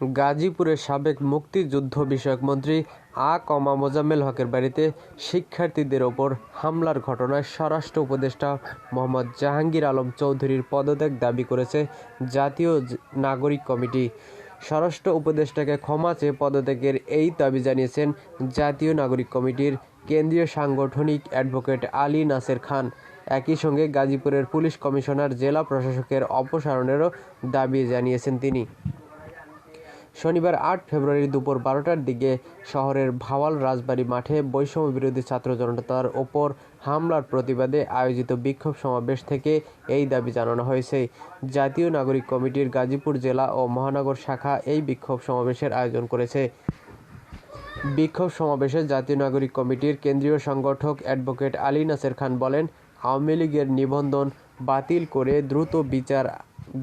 গাজীপুরের সাবেক মুক্তিযুদ্ধ বিষয়ক মন্ত্রী আ কমা মোজাম্মেল হকের বাড়িতে শিক্ষার্থীদের ওপর হামলার ঘটনায় স্বরাষ্ট্র উপদেষ্টা মোহাম্মদ জাহাঙ্গীর আলম চৌধুরীর পদত্যাগ দাবি করেছে জাতীয় নাগরিক কমিটি। স্বরাষ্ট্র উপদেষ্টাকে ক্ষমা চেয়ে পদত্যাগের এই দাবি জানিয়েছেন জাতীয় নাগরিক কমিটির কেন্দ্রীয় সাংগঠনিক অ্যাডভোকেট আলী নাসের খান। একই সঙ্গে গাজীপুরের পুলিশ কমিশনার, জেলা প্রশাসকের অপসারণেরও দাবি জানিয়েছেন তিনি। শনিবার আট ফেব্রুয়ারি দুপুর বারোটার দিকে শহরের ভাওয়াল রাজবাড়ী মাঠে বৈষম্য বিরোধী ছাত্র জনতার ওপর হামলার প্রতিবাদে আয়োজিত বিক্ষোভ সমাবেশ থেকে এই দাবি জানানো হয়েছে। জাতীয় নাগরিক কমিটির গাজীপুর জেলা ও মহানগর শাখা এই বিক্ষোভ সমাবেশের আয়োজন করেছে। বিক্ষোভ সমাবেশে জাতীয় নাগরিক কমিটির কেন্দ্রীয় সংগঠক অ্যাডভোকেট আলী নাসের খান বলেন, আওয়ামী লীগের নিবন্ধন বাতিল করে দ্রুত বিচার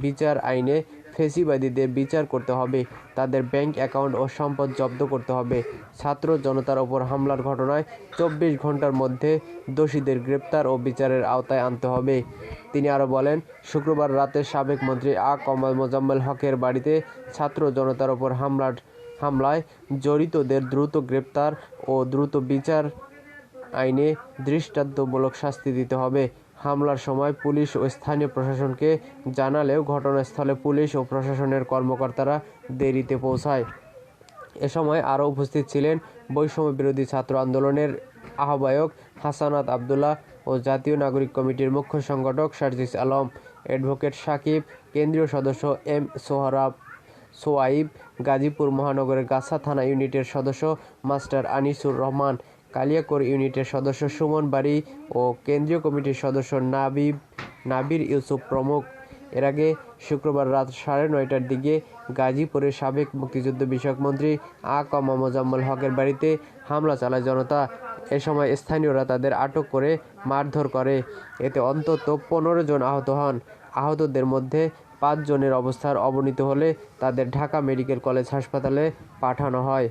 বিচার আইনে ফেসিবাদীদের বিচার করতে হবে, তাদের ব্যাংক অ্যাকাউন্ট ও সম্পদ জব্দ করতে হবে। ছাত্র জনতার ওপর হামলার ঘটনায় চব্বিশ ঘণ্টার মধ্যে দোষীদের গ্রেপ্তার ও বিচারের আওতায় আনতে হবে। তিনি আরও বলেন, শুক্রবার রাতে সাবেক মন্ত্রী আ. কমাল মোজাম্মেল হকের বাড়িতে ছাত্র জনতার ওপর হামলার, হামলায় জড়িতদের দ্রুত গ্রেপ্তার ও দ্রুত বিচার আইনে দৃষ্টান্তমূলক শাস্তি দিতে হবে। হামলার সময় পুলিশ ও স্থানীয় প্রশাসনকে জানালেও ঘটনাস্থলে পুলিশ ও প্রশাসনের কর্মকর্তারা দেরিতে পৌঁছায়। এ সময় আরও উপস্থিত ছিলেন বৈষম্য বিরোধী ছাত্র আন্দোলনের আহ্বায়ক হাসানাত আবদুল্লাহ ও জাতীয় নাগরিক কমিটির মুখ্য সংগঠক সার্জিস আলম, অ্যাডভোকেট সাকিব, কেন্দ্রীয় সদস্য এম সোহরাব, সোয়াইব, গাজীপুর মহানগরের গাছা থানা ইউনিটের সদস্য মাস্টার আনিসুর রহমান কালিয়াকোর ইউনিটের সদস্য সুমন বাড়ি ও কেন্দ্রীয় কমিটির সদস্য নাবিব, নাবির ইউসুফ প্রমুখ। এর আগে শুক্রবার রাত সাড়ে নয়টার দিকে গাজীপুরের সাবেক মুক্তিযুদ্ধ বিষয়ক মন্ত্রী আ কমা মোজাম্মল হকের বাড়িতে হামলা চালায় জনতা। এ সময় স্থানীয়রা তাদের আটক করে মারধর করে। এতে অন্তত পনেরো জন আহত হন। আহতদের মধ্যে পাঁচজনের অবস্থার অবনতি হলে তাদের ঢাকা মেডিকেল কলেজ হাসপাতালে পাঠানো হয়।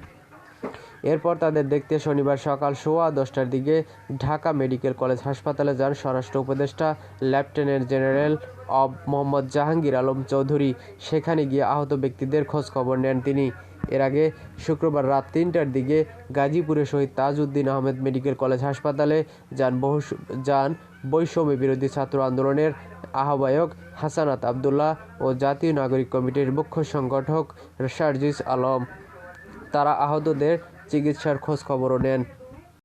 এরপর তাদের দেখতে শনিবার সকাল সোয়া দশটার দিকে ঢাকা মেডিকেল কলেজ হাসপাতালে যান স্বরাষ্ট্র উপদেষ্টা লেফটেন্যান্ট জেনারেল অব মোহাম্মদ জাহাঙ্গীর আলম চৌধুরী। সেখানে গিয়ে আহত ব্যক্তিদের খোঁজ খবর নেন তিনি। এর আগে শুক্রবার রাত তিনটার দিকে গাজীপুরের শহীদ তাজউদ্দিন আহমেদ মেডিকেল কলেজ হাসপাতালে যান বহু যান বৈষম্য বিরোধী ছাত্র আন্দোলনের আহ্বায়ক হাসানাত আবদুল্লাহ ও জাতীয় নাগরিক কমিটির মুখ্য সংগঠক সার্জিস আলম। তারা আহতদের চিকিৎসার খোঁজ খবরও নেন।